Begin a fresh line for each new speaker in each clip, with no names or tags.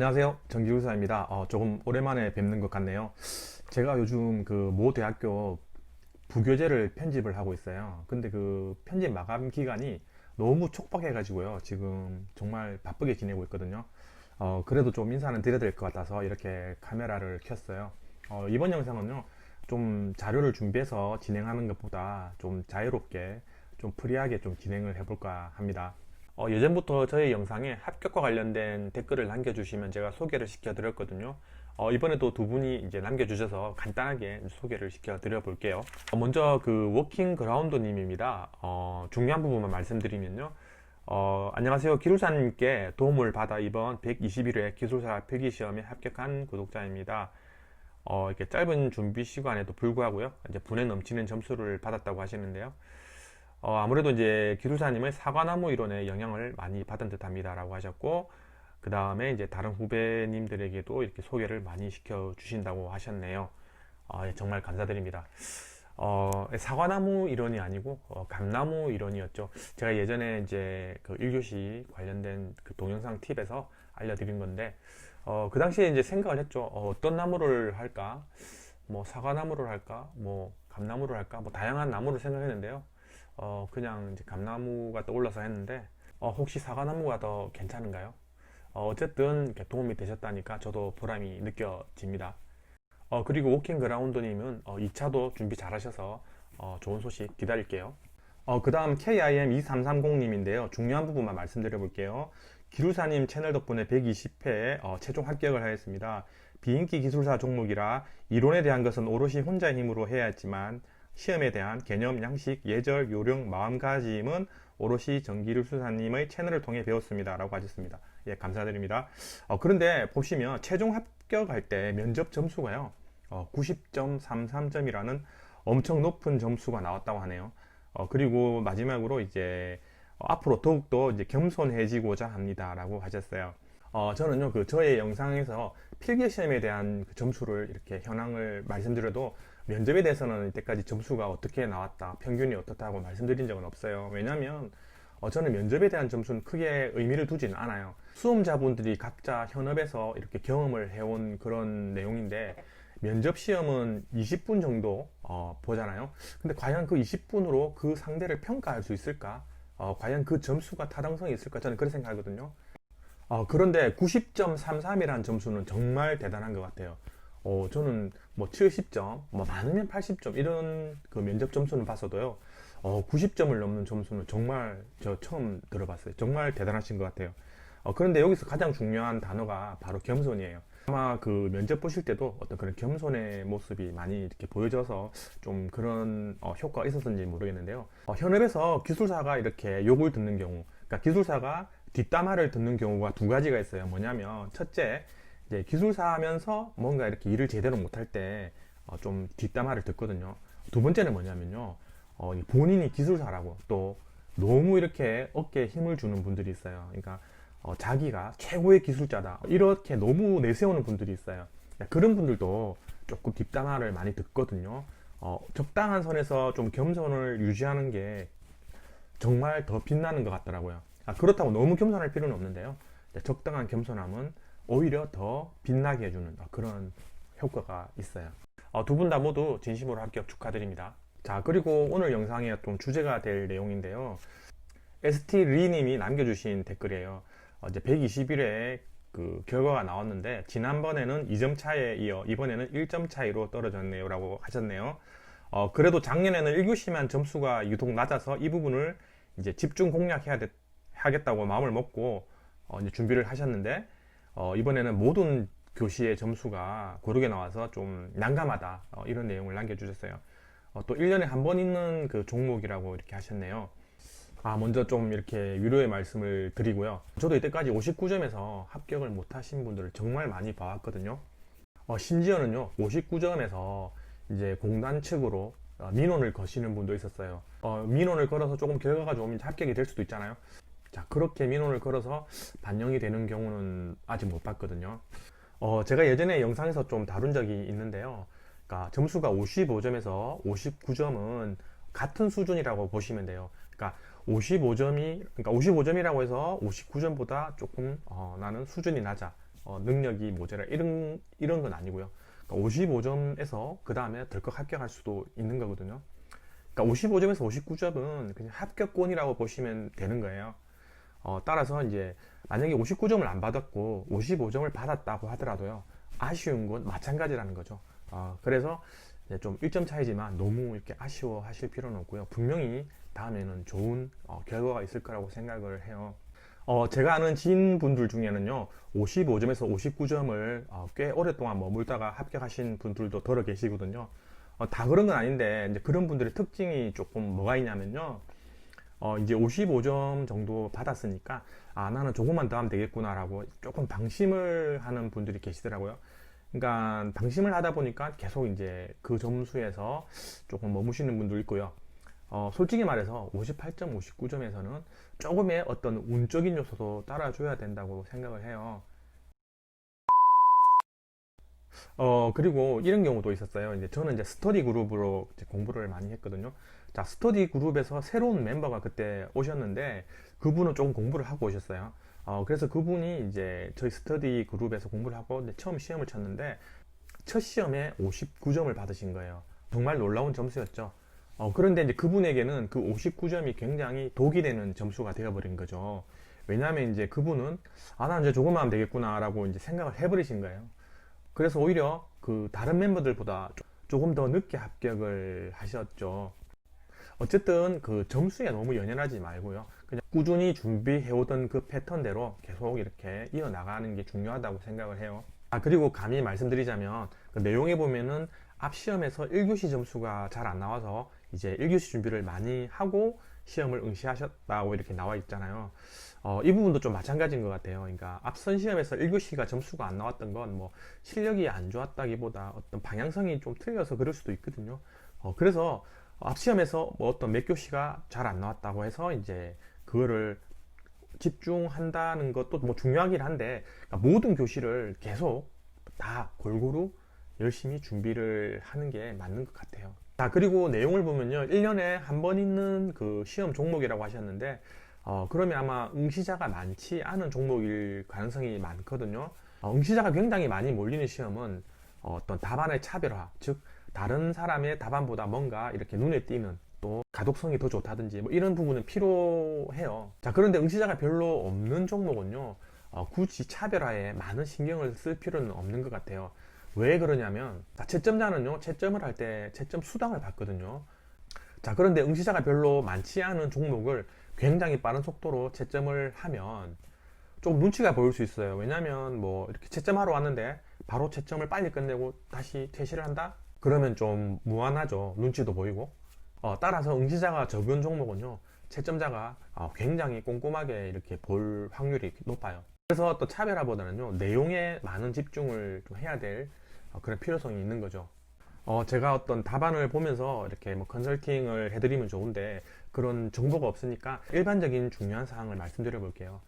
안녕하세요. 정기교사입니다. 어, 조금 오랜만에 뵙는 것 같네요. 제가 요즘 그 모 대학교 부교재를 편집을 하고 있어요. 근데 그 편집 마감 기간이 너무 촉박해가지고요. 지금 정말 바쁘게 지내고 있거든요. 어, 그래도 좀 인사는 드려야 될 것 같아서 이렇게 카메라를 켰어요. 어, 이번 영상은요. 좀 자료를 준비해서 진행하는 것보다 좀 자유롭게 좀 프리하게 좀 진행을 해볼까 합니다. 어, 예전부터 저희 영상에 합격과 관련된 댓글을 남겨주시면 제가 소개를 시켜드렸거든요. 어, 이번에도 두 분이 이제 남겨주셔서 간단하게 소개를 시켜드려 볼게요. 어, 먼저 그 워킹 그라운드님입니다. 어, 중요한 부분만 말씀드리면요. 어, 안녕하세요. 기술사님께 도움을 받아 이번 121회 기술사 필기시험에 합격한 구독자입니다. 어, 이렇게 짧은 준비 시간에도 불구하고요. 이제 분에 넘치는 점수를 받았다고 하시는데요. 어, 아무래도 이제 기술사님의 사과나무 이론에 영향을 많이 받은 듯 합니다라고 하셨고, 그 다음에 이제 다른 후배님들에게도 이렇게 소개를 많이 시켜 주신다고 하셨네요. 어, 예, 정말 감사드립니다. 어, 사과나무 이론이 아니고, 어, 감나무 이론이었죠. 제가 예전에 이제 그 1교시 관련된 그 동영상 팁에서 알려드린 건데, 어, 그 당시에 이제 생각을 했죠. 어, 떤 나무를 할까? 뭐 사과나무를 할까? 뭐 감나무를 할까? 뭐 다양한 나무를 생각했는데요. 어, 그냥 이제 감나무가 떠올라서 했는데, 어, 혹시 사과나무가 더 괜찮은가요? 어, 이렇게 도움이 되셨다니까 저도 보람이 느껴집니다. 어, 그리고 워킹 그라운드님은 어, 2차도 준비 잘 하셔서 어, 좋은 소식 기다릴게요. 어, 그 다음 KIM2330님인데요. 중요한 부분만 말씀드려 볼게요. 기술사님 채널 덕분에 120회에 어, 최종 합격을 하였습니다. 비인기 기술사 종목이라 이론에 대한 것은 오롯이 혼자의 힘으로 해야 했지만 시험에 대한 개념, 양식, 예절, 요령, 마음가짐은 오롯이 정기술사님의 채널을 통해 배웠습니다. 라고 하셨습니다. 예, 감사드립니다. 어, 그런데 보시면 최종 합격할 때 면접 점수가요, 어, 90.33점이라는 엄청 높은 점수가 나왔다고 하네요. 어, 그리고 마지막으로 이제 어, 앞으로 더욱더 이제 겸손해지고자 합니다 라고 하셨어요. 어, 저는요, 그 저의 영상에서 필기 시험에 대한 그 점수를 이렇게 현황을 말씀드려도 면접에 대해서는 이때까지 점수가 어떻게 나왔다, 평균이 어떻다고 말씀드린 적은 없어요. 왜냐하면 어, 저는 면접에 대한 점수는 크게 의미를 두지는 않아요. 수험자분들이 각자 현업에서 이렇게 경험을 해온 그런 내용인데 면접 시험은 20분 정도 어, 보잖아요. 근데 과연 그 20분으로 그 상대를 평가할 수 있을까? 어, 과연 그 점수가 타당성이 있을까? 저는 그렇게 생각하거든요. 어, 그런데 90.33이라는 점수는 정말 대단한 것 같아요. 어, 저는 뭐 70점, 뭐 많으면 80점 이런 그 면접 점수는 봤어도요. 어, 90점을 넘는 점수는 정말 저 처음 들어봤어요. 정말 대단하신 것 같아요. 어, 그런데 여기서 가장 중요한 단어가 바로 겸손이에요. 아마 그 면접 보실 때도 어떤 그런 겸손의 모습이 많이 이렇게 보여져서 좀 그런 어, 효과가 있었는지 모르겠는데요. 어, 현업에서 기술사가 이렇게 욕을 듣는 경우, 그러니까 기술사가 뒷담화를 듣는 경우가 두 가지가 있어요. 뭐냐면 첫째, 이제 기술사 하면서 뭔가 이렇게 일을 제대로 못할 때 좀 뒷담화를 듣거든요. 두 번째는 뭐냐면요. 어, 이 본인이 기술사라고 또 너무 이렇게 어깨에 힘을 주는 분들이 있어요. 그러니까 어, 자기가 최고의 기술자다. 이렇게 너무 내세우는 분들이 있어요. 그런 분들도 조금 뒷담화를 많이 듣거든요. 어, 적당한 선에서 좀 겸손을 유지하는 게 정말 더 빛나는 것 같더라고요. 아, 그렇다고 너무 겸손할 필요는 없는데요. 적당한 겸손함은 오히려 더 빛나게 해주는 그런 효과가 있어요. 어, 두분 다 모두 진심으로 합격 축하드립니다. 자, 그리고 오늘 영상의 좀 주제가 될 내용인데요. ST 리님이 남겨주신 댓글이에요. 어, 이제 121회 그 결과가 나왔는데 지난번에는 2점 차에 이어 이번에는 1점 차이로 떨어졌네요라고 하셨네요. 어, 그래도 작년에는 1교시만 점수가 유독 낮아서 이 부분을 이제 집중 공략해야 되, 하겠다고 마음을 먹고 어, 이제 준비를 하셨는데 어, 이번에는 모든 교시의 점수가 고르게 나와서 좀 난감하다 어, 이런 내용을 남겨주셨어요. 어, 또 1년에 한 번 있는 그 종목이라고 이렇게 하셨네요. 아, 먼저 좀 이렇게 위로의 말씀을 드리고요. 저도 이때까지 59점에서 합격을 못 하신 분들을 정말 많이 봐왔거든요. 어, 심지어는요, 59점에서 이제 공단 측으로 어, 민원을 거시는 분도 있었어요. 어, 민원을 걸어서 조금 결과가 좋으면 합격이 될 수도 있잖아요. 자, 그렇게 민원을 걸어서 반영이 되는 경우는 아직 못 봤거든요. 어, 제가 예전에 영상에서 좀 다룬 적이 있는데요. 그러니까 점수가 55점에서 59점은 같은 수준이라고 보시면 돼요. 그러니까 55점이, 그러니까 55점이라고 해서 59점보다 조금, 어, 나는 수준이 낮아. 어, 능력이 모자라 이런 이런 건 아니고요. 그러니까 55점에서 그 다음에 덜컥 합격할 수도 있는 거거든요. 그러니까 55점에서 59점은 그냥 합격권이라고 보시면 되는 거예요. 어, 따라서 이제 만약에 59점을 안 받았고 55점을 받았다고 하더라도요. 아쉬운 건 마찬가지라는 거죠. 어, 그래서 좀 1점 차이지만 너무 이렇게 아쉬워 하실 필요는 없고요. 분명히 다음에는 좋은 어, 결과가 있을 거라고 생각을 해요. 어, 제가 아는 지인분들 중에는요, 55점에서 59점을 어, 꽤 오랫동안 머물다가 합격하신 분들도 더러 계시거든요. 어, 다 그런 건 아닌데, 이제 그런 분들의 특징이 조금 뭐가 있냐면요. 어, 이제 55점 정도 받았으니까, 아, 나는 조금만 더 하면 되겠구나라고 조금 방심을 하는 분들이 계시더라고요. 그러니까 방심을 하다 보니까 계속 이제 그 점수에서 조금 머무시는 분도 있고요. 어, 솔직히 말해서 58점, 59점에서는 조금의 어떤 운적인 요소도 따라줘야 된다고 생각을 해요. 어, 그리고 이런 경우도 있었어요. 이제 저는 이제 스터디 그룹으로 이제 공부를 많이 했거든요. 자, 스터디 그룹에서 새로운 멤버가 그때 오셨는데 그분은 조금 공부를 하고 오셨어요. 어, 그래서 그분이 이제 저희 스터디 그룹에서 공부를 하고 처음 시험을 쳤는데 첫 시험에 59점을 받으신 거예요. 정말 놀라운 점수였죠. 어, 그런데 이제 그분에게는 그 59점이 굉장히 독이 되는 점수가 되어버린 거죠. 왜냐하면 이제 그분은 아, 나 이제 조금만 하면 되겠구나라고 이제 생각을 해버리신 거예요. 그래서 오히려 그 다른 멤버들보다 조- 조금 더 늦게 합격을 하셨죠. 어쨌든 그 점수에 너무 연연하지 말고요. 그냥 꾸준히 준비해오던 그 패턴대로 계속 이렇게 이어나가는 게 중요하다고 생각을 해요. 아, 그리고 감히 말씀드리자면 그 내용에 보면은 앞 시험에서 1교시 점수가 잘 안 나와서 이제 1교시 준비를 많이 하고 시험을 응시하셨다고 이렇게 나와 있잖아요. 어, 이 부분도 좀 마찬가지인 것 같아요. 그러니까 앞선 시험에서 1교시가 점수가 안 나왔던 건 뭐 실력이 안 좋았다기보다 어떤 방향성이 좀 틀려서 그럴 수도 있거든요. 어, 그래서 앞 시험에서 뭐 어떤 몇 교시가 잘 안 나왔다고 해서 이제 그거를 집중한다는 것도 뭐 중요하긴 한데 그러니까 모든 교시를 계속 다 골고루 열심히 준비를 하는 게 맞는 것 같아요. 자, 그리고 내용을 보면요. 1년에 한 번 있는 그 시험 종목이라고 하셨는데, 어, 그러면 아마 응시자가 많지 않은 종목일 가능성이 많거든요. 어, 응시자가 굉장히 많이 몰리는 시험은 어, 어떤 답안의 차별화, 즉, 다른 사람의 답안보다 뭔가 이렇게 눈에 띄는 또 가독성이 더 좋다든지 뭐 이런 부분은 필요해요. 자, 그런데 응시자가 별로 없는 종목은요, 어, 굳이 차별화에 많은 신경을 쓸 필요는 없는 것 같아요. 왜 그러냐면, 자, 채점자는요, 채점을 할 때 채점 수당을 받거든요. 자, 그런데 응시자가 별로 많지 않은 종목을 굉장히 빠른 속도로 채점을 하면 좀 눈치가 보일 수 있어요. 왜냐면 뭐 이렇게 채점하러 왔는데 바로 채점을 빨리 끝내고 다시 퇴실을 한다? 그러면 좀 무안하죠. 눈치도 보이고. 어, 따라서 응시자가 적은 종목은요, 채점자가 어, 굉장히 꼼꼼하게 이렇게 볼 확률이 높아요. 그래서 또 차별화보다는요, 내용에 많은 집중을 좀 해야 될 어, 그런 필요성이 있는 거죠. 어, 제가 어떤 답안을 보면서 이렇게 뭐 컨설팅을 해드리면 좋은데 그런 정보가 없으니까 일반적인 중요한 사항을 말씀드려 볼게요.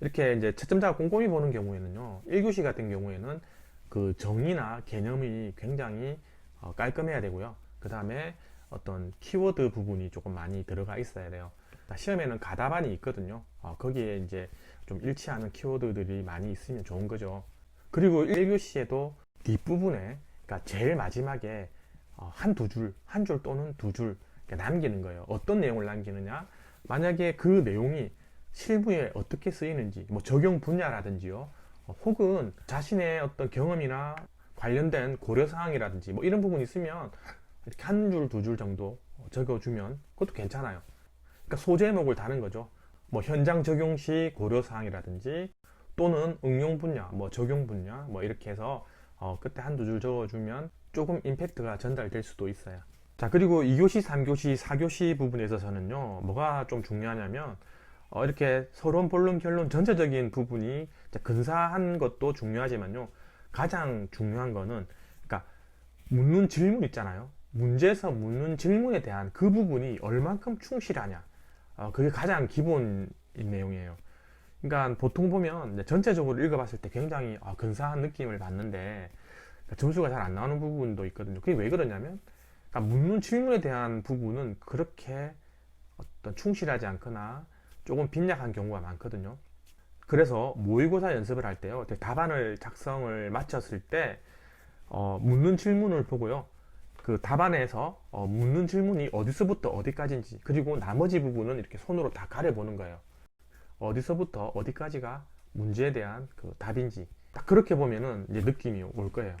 이렇게 이제 채점자가 꼼꼼히 보는 경우에는요, 1교시 같은 경우에는 그 정의나 개념이 굉장히 어, 깔끔해야 되고요. 그 다음에 어떤 키워드 부분이 조금 많이 들어가 있어야 돼요. 자, 시험에는 가답안이 있거든요. 어, 거기에 이제 좀 일치하는 키워드들이 많이 있으면 좋은 거죠. 그리고 1교시에도 뒷부분에, 그러니까 제일 마지막에 어, 한두 줄, 한 줄 또는 두 줄 남기는 거예요. 어떤 내용을 남기느냐? 만약에 그 내용이 실무에 어떻게 쓰이는지, 뭐 적용 분야라든지요, 어, 혹은 자신의 어떤 경험이나 관련된 고려사항이라든지 뭐 이런 부분이 있으면 이렇게 한 줄, 두 줄 정도 적어주면 그것도 괜찮아요. 그러니까 소제목을 다는 거죠. 뭐 현장 적용 시 고려사항이라든지 또는 응용 분야, 뭐 적용 분야, 뭐 이렇게 해서 어, 그때 한두 줄 적어주면 조금 임팩트가 전달될 수도 있어요. 자, 그리고 2교시, 3교시, 4교시 부분에 있어서는요, 뭐가 좀 중요하냐면, 어, 이렇게 서론, 본론, 결론 전체적인 부분이 근사한 것도 중요하지만요, 가장 중요한 거는, 그러니까 묻는 질문 있잖아요. 문제에서 묻는 질문에 대한 그 부분이 얼만큼 충실하냐. 어, 그게 가장 기본인 내용이에요. 그러니까 보통 보면 전체적으로 읽어봤을 때 굉장히 아, 근사한 느낌을 받는데 그러니까 점수가 잘 안 나오는 부분도 있거든요. 그게 왜 그러냐면 그러니까 묻는 질문에 대한 부분은 그렇게 어떤 충실하지 않거나 조금 빈약한 경우가 많거든요. 그래서 모의고사 연습을 할 때요. 답안을 작성을 마쳤을 때 어, 묻는 질문을 보고요. 그 답안에서 어, 묻는 질문이 어디서부터 어디까지인지 그리고 나머지 부분은 이렇게 손으로 다 가려보는 거예요. 어디서부터 어디까지가 문제에 대한 그 답인지 딱 그렇게 보면은 이제 느낌이 올 거예요.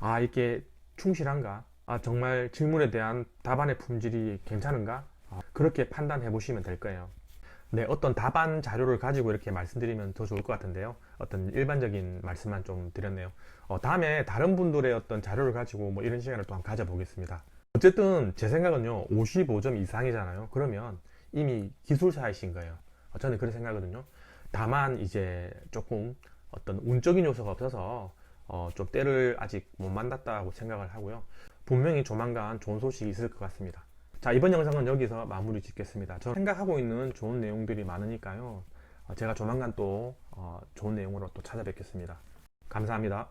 아 이게 충실한가? 아 정말 질문에 대한 답안의 품질이 괜찮은가? 아, 그렇게 판단해 보시면 될 거예요. 네, 어떤 답안 자료를 가지고 이렇게 말씀드리면 더 좋을 것 같은데요. 어떤 일반적인 말씀만 좀 드렸네요. 어, 다음에 다른 분들의 어떤 자료를 가지고 뭐 이런 시간을 또 한번 가져보겠습니다. 어쨌든 제 생각은요, 55점 이상이잖아요. 그러면 이미 기술사이신 거예요. 어, 저는 그렇게 생각하거든요. 다만 이제 조금 어떤 운적인 요소가 없어서 어, 좀 때를 아직 못 만났다고 생각을 하고요. 분명히 조만간 좋은 소식이 있을 것 같습니다. 자, 이번 영상은 여기서 마무리 짓겠습니다. 저 생각하고 있는 좋은 내용들이 많으니까요. 어, 제가 조만간 또 어, 좋은 내용으로 또 찾아뵙겠습니다. 감사합니다.